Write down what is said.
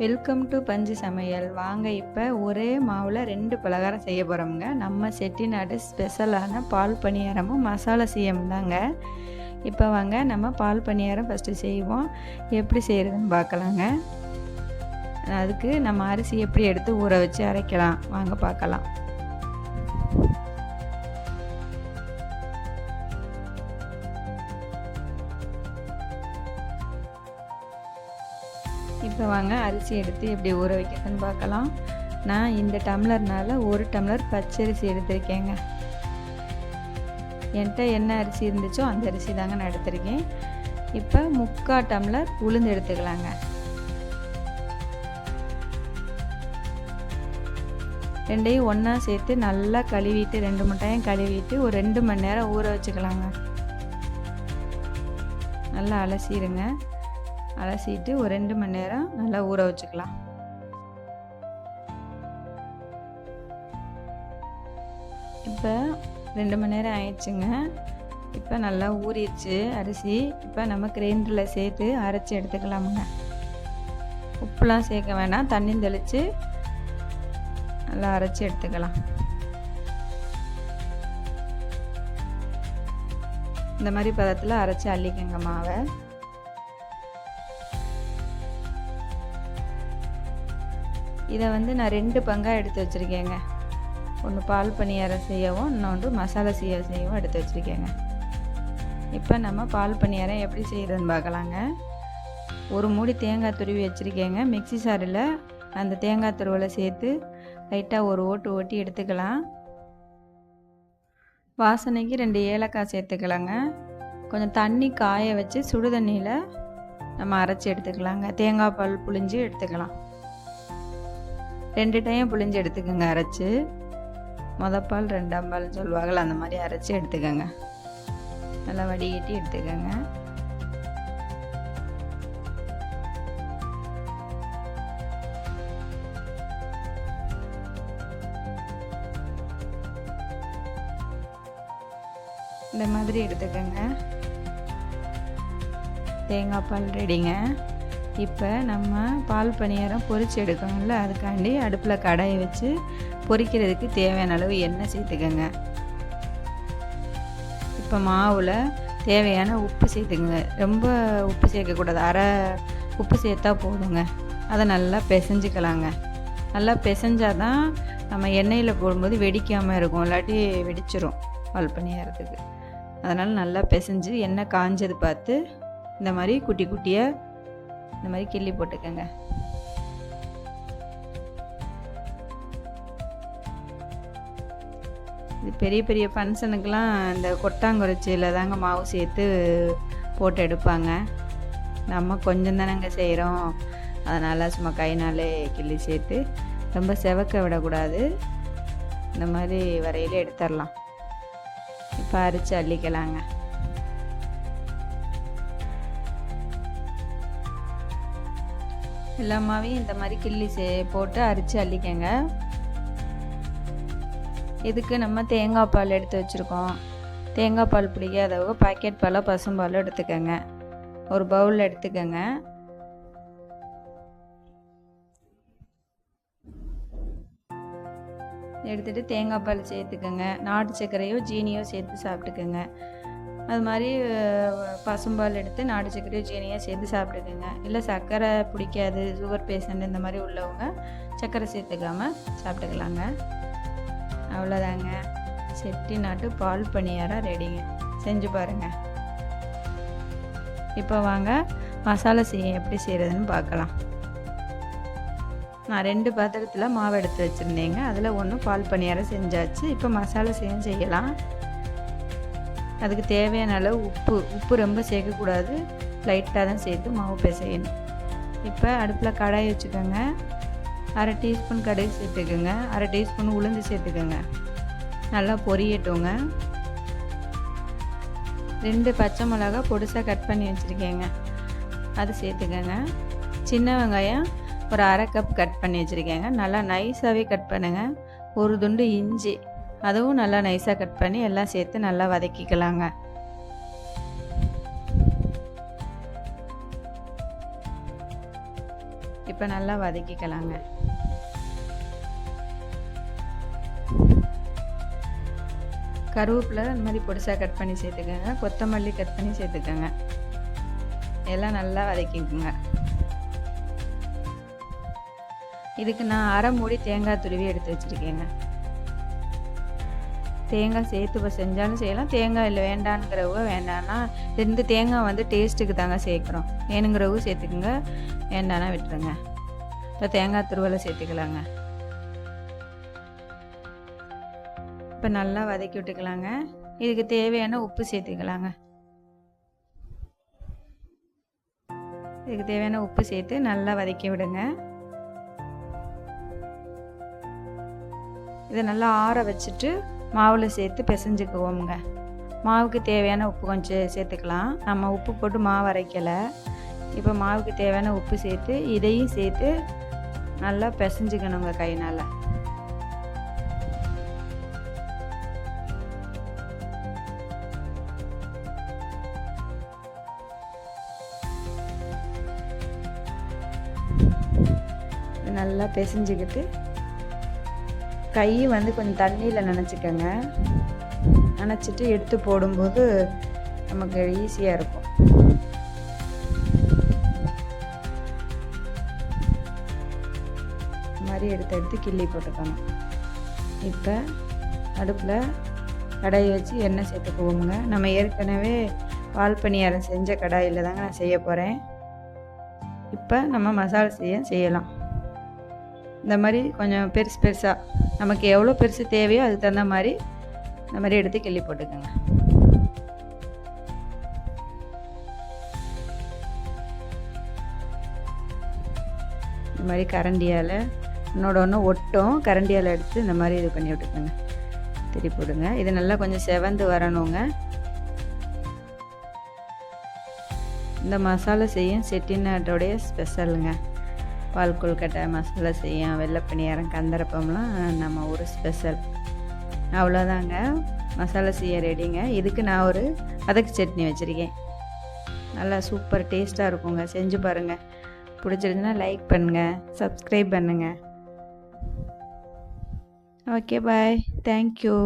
Welcome to பஞ்சு சமையல் வாங்க இப்போ ஒரே மாவில் ரெண்டு பலகாரம் செய்ய போகிறோம்ங்க நம்ம செட்டிநாடு ஸ்பெஷலான பால் பணியாரமும் மசாலா சிஎம் தாங்க. இப்போ வாங்க நம்ம பால் பணியாரம் ஃபஸ்ட்டு செய்வோம். எப்படி செய்கிறதுன்னு பார்க்கலாங்க. அதுக்கு நம்ம அரிசி எப்படி எடுத்து ஊற வச்சு அரைக்கலாம்? வாங்க பார்க்கலாம். இப்போ வாங்க அரிசி எடுத்து எப்படி ஊற வைக்கிறதுன்னு பார்க்கலாம். நான் இந்த டம்ளர்னால் ஒரு டம்ளர் பச்சரிசி எடுத்திருக்கேங்க. என்கிட்ட என்ன அரிசி இருந்துச்சோ அந்த அரிசி தாங்க நான் எடுத்திருக்கேன். இப்போ முக்கால் டம்ளர் உளுந்து எடுத்துக்கலாங்க. ரெண்டையும் ஒன்றா சேர்த்து நல்லா கழுவிட்டு ரெண்டு முட்டையும் கழுவிட்டு ஒரு ரெண்டு மணி நேரம் ஊற வச்சுக்கலாங்க. நல்லா அலசிடுங்க. அலசிட்டு ஒரு ரெண்டு மணி நேரம் நல்லா ஊற வச்சுக்கலாம். இப்போ ரெண்டு மணி நேரம் ஆயிடுச்சுங்க. இப்போ நல்லா ஊறிடுச்சு அரிசி. இப்போ நம்ம கிரைண்டரில் சேர்த்து அரைச்சி எடுத்துக்கலாமுங்க. உப்புலாம் சேர்க்க வேணாம் தண்ணி தெளித்து நல்லா அரைச்சி எடுத்துக்கலாம். இந்த மாதிரி பதத்தில் அரைச்சி அள்ளிக்கங்க மாவை. இதை வந்து நான் ரெண்டு பங்காக எடுத்து வச்சுருக்கேங்க. ஒன்று பால் பணியாரம் செய்யவும் இன்னொன்று மசாலா செய்ய செய்யவும் எடுத்து வச்சுருக்கேங்க. இப்போ நம்ம பால் பணியாரம் எப்படி செய்கிறதுன்னு பார்க்கலாங்க. ஒரு மூடி தேங்காய் துருவி வச்சுருக்கேங்க. மிக்சி சாரில் அந்த தேங்காய் துருவலை சேர்த்து லைட்டாக ஒரு ஓட்டு ஓட்டி எடுத்துக்கலாம். வாசனைக்கு ரெண்டு ஏலக்காய் சேர்த்துக்கலாங்க. கொஞ்சம் தண்ணி காய வச்சு சுடு தண்ணியில் நம்ம அரைச்சி எடுத்துக்கலாங்க. தேங்காய் பால் புழிஞ்சு எடுத்துக்கலாம். ரெண்டு டைம் புளிஞ்சு எடுத்துக்கோங்க அரைச்சி. மொதல் பால் ரெண்டாம் பால்னு சொல்லுவாங்கள்ல அந்த மாதிரி அரைச்சி எடுத்துக்கோங்க. நல்லா வடிகட்டி எடுத்துக்கோங்க. இந்த மாதிரி எடுத்துக்கோங்க. தேங்காய் பால் ரெடிங்க. இப்போ நம்ம பால் பணியாரம் பொரிச்சு எடுக்கணும்ல அதுக்காண்டி அடுப்பில் கடாயை வச்சு பொரிக்கிறதுக்கு தேவையான அளவு எண்ணெய் சேர்த்துக்கோங்க. இப்போ மாவில் தேவையான உப்பு சேர்த்துக்கோங்க. ரொம்ப உப்பு சேர்க்கக்கூடாது அரை உப்பு சேர்த்தா போதுங்க. அதை நல்லா பிசைஞ்சிக்கலாங்க. நல்லா பிசைஞ்சால் தான் நம்ம எண்ணெயில் போடும்போது வெடிக்காமல் இருக்கும். இல்லாட்டி வெடிச்சிரும் பால் பணியாரத்துக்கு. அதனால் நல்லா பிசைஞ்சு எண்ணெய் காஞ்சது பார்த்து இந்த மாதிரி குட்டி குட்டியாக இந்த மாதிரி கிள்ளி போட்டுக்கோங்க. இது பெரிய பெரிய ஃபங்க்ஷனுக்கெலாம் இந்த கொட்டாங்குறைச்சியில் தாங்க மாவு சேர்த்து போட்டு எடுப்பாங்க. நம்ம கொஞ்சம் தானேங்க செய்கிறோம் அதனால் சும்மா கைனாலே கிள்ளி சேர்த்து ரொம்ப செவக்க விடக்கூடாது. இந்த மாதிரி வரையிலே எடுத்துடலாம். இப்போ அரிச்சு அள்ளிக்கலாங்க. எல்லாமாவையும் இந்த மாதிரி கிள்ளி சே போட்டு அரிச்சு அள்ளிக்கங்க. இதுக்கு நம்ம தேங்காய் பால் எடுத்து வச்சுருக்கோம். தேங்காய் பால் பிடிக்காதவங்க பாக்கெட் பாலோ பசும்பாலோ எடுத்துக்கோங்க. ஒரு பவுலில் எடுத்துக்கோங்க. எடுத்துகிட்டு தேங்காய் பால் சேர்த்துக்கோங்க. நாட்டு சர்க்கரையோ ஜீனியோ சேர்த்து சாப்பிட்டுக்கோங்க. அது மாதிரி பசும்பால் எடுத்து நாட்டு சர்க்கரையோ சீனியாக சேர்த்து சாப்பிட்டுக்கோங்க. இல்லை சர்க்கரை பிடிக்காது சுகர் பேஷண்ட் இந்த மாதிரி உள்ளவங்க சர்க்கரை சேர்த்துக்காமல் சாப்பிட்டுக்கலாங்க. அவ்வளோதாங்க. செட்டி நாட்டு பால் பணியாரம் ரெடிங்க. செஞ்சு பாருங்கள் இப்போ வாங்க மசாலா செய்ய எப்படி செய்கிறதுன்னு பார்க்கலாம். நான் ரெண்டு பாத்திரத்தில் மாவு எடுத்து வச்சுருந்தேங்க. அதில் ஒன்று பால் பணியாரம் செஞ்சாச்சு. இப்போ மசாலா செய்ய செய்யலாம். அதுக்கு தேவையான அளவு உப்பு உப்பு ரொம்ப சேர்க்கக்கூடாது. லைட்டாக தான் சேர்த்து மாவு பிசையணும். இப்போ அடுப்பில் கடாய் வச்சுக்கோங்க. அரை டீஸ்பூன் கடுகு சேர்த்துக்கோங்க. அரை டீஸ்பூன் உளுந்து சேர்த்துக்கோங்க. நல்லா பொரியட்டுங்க. ரெண்டு பச்சை மிளகா பொடிசாக கட் பண்ணி வச்சுருக்கேங்க. அது சேர்த்துக்கோங்க. சின்ன வெங்காயம் ஒரு அரை கப் கட் பண்ணி வச்சுருக்கேங்க. நல்லா நைஸாகவே கட் பண்ணுங்கள் ஒரு துண்டு இஞ்சி. அதுவும் நல்லா நைஸாக கட் பண்ணி எல்லாம் சேர்த்து நல்லா வதக்கிக்கலாங்க. இப்போ நல்லா வதக்கிக்கலாங்க. கருவேப்பிலை இந்த மாதிரி பொடிசாக கட் பண்ணி சேர்த்துக்கோங்க. கொத்தமல்லி கட் பண்ணி சேர்த்துக்கோங்க. எல்லாம் நல்லா வதக்கிக்குங்க. இதுக்கு நான் அரை மூடி தேங்காய் துருவி எடுத்து வச்சுருக்கேங்க. தேங்காய் சேர்த்து செஞ்சாலும் செய்யலாம். தேங்காய் இல்லை வேண்டானுங்கிறவங்க வேண்டான்னா ரெண்டு தேங்காய் வந்து டேஸ்ட்டுக்கு தாங்க சேர்க்குறோம். வேணுங்கிறவங்க சேர்த்துக்குங்க. வேண்டானா விட்டுருங்க. இப்போ தேங்காய் துருவலை சேர்த்துக்கலாங்க. இப்போ நல்லா வதக்கி விட்டுக்கலாங்க. இதுக்கு தேவையான உப்பு சேர்த்துக்கலாங்க. இதுக்கு தேவையான உப்பு சேர்த்து நல்லா வதக்கி விடுங்க. இதை நல்லா ஆற வச்சுட்டு மாவில் சேர்த்து பிசைஞ்சுக்குவோங்க மாவுக்கு தேவையான உப்பு கொஞ்சம் சேர்த்துக்கலாம். நம்ம உப்பு போட்டு மாவு அரைக்கலை. இப்போ மாவுக்கு தேவையான உப்பு சேர்த்து இதையும் சேர்த்து நல்லா பிசைஞ்சுக்கணுங்க கைனால். நல்லா பிசைஞ்சுக்கிட்டு கை வந்து கொஞ்சம் தண்ணியில் நினச்சிக்கோங்க. நினச்சிட்டு எடுத்து போடும்போது நமக்கு ஈஸியாக இருக்கும். இந்த மாதிரி எடுத்து எடுத்து கிள்ளி போட்டுக்கணும். இப்போ அடுப்பில் கடாயை வச்சு எண்ணெய் சேர்த்துக்குவோமுங்க நம்ம ஏற்கனவே பால் பணியாரம் செஞ்ச கடாயில் தாங்க நான் செய்ய போகிறேன் இப்போ நம்ம மசாலா செய்ய செய்யலாம். இந்த மாதிரி கொஞ்சம் பெருசு பெருசாக நமக்கு எவ்வளோ பெருசு தேவையோ அதுக்கு தகுந்த மாதிரி இந்த மாதிரி எடுத்து கிள்ளி போட்டுக்கோங்க. இந்த மாதிரி கரண்டியால் இன்னோட ஒன்று ஒட்டும் கரண்டியால் எடுத்து இந்த மாதிரி இது பண்ணி விட்டுக்கோங்க. திருப்பி போடுங்க. இது நல்லா கொஞ்சம் செவந்து வரணுங்க. இந்த மசாலா செய்யும் செட்டிநாட்டோடைய ஸ்பெஷலுங்க பால் கொல்கட்டை மசாலா செய்யும் வெள்ளை பணியாரம் கந்தரப்பம்லாம் நம்ம ஊர் ஸ்பெஷல் அவ்வளோதாங்க மசாலா செய்ய ரெடிங்க இதுக்கு நான் ஒரு அதக்கு சட்னி வச்சுருக்கேன். நல்லா சூப்பர் டேஸ்ட்டாக இருக்குங்க. செஞ்சு பாருங்கள் பிடிச்சிருந்துன்னா லைக் பண்ணுங்கள் சப்ஸ்கிரைப் பண்ணுங்கள் ஓகே பாய் தேங்க்யூ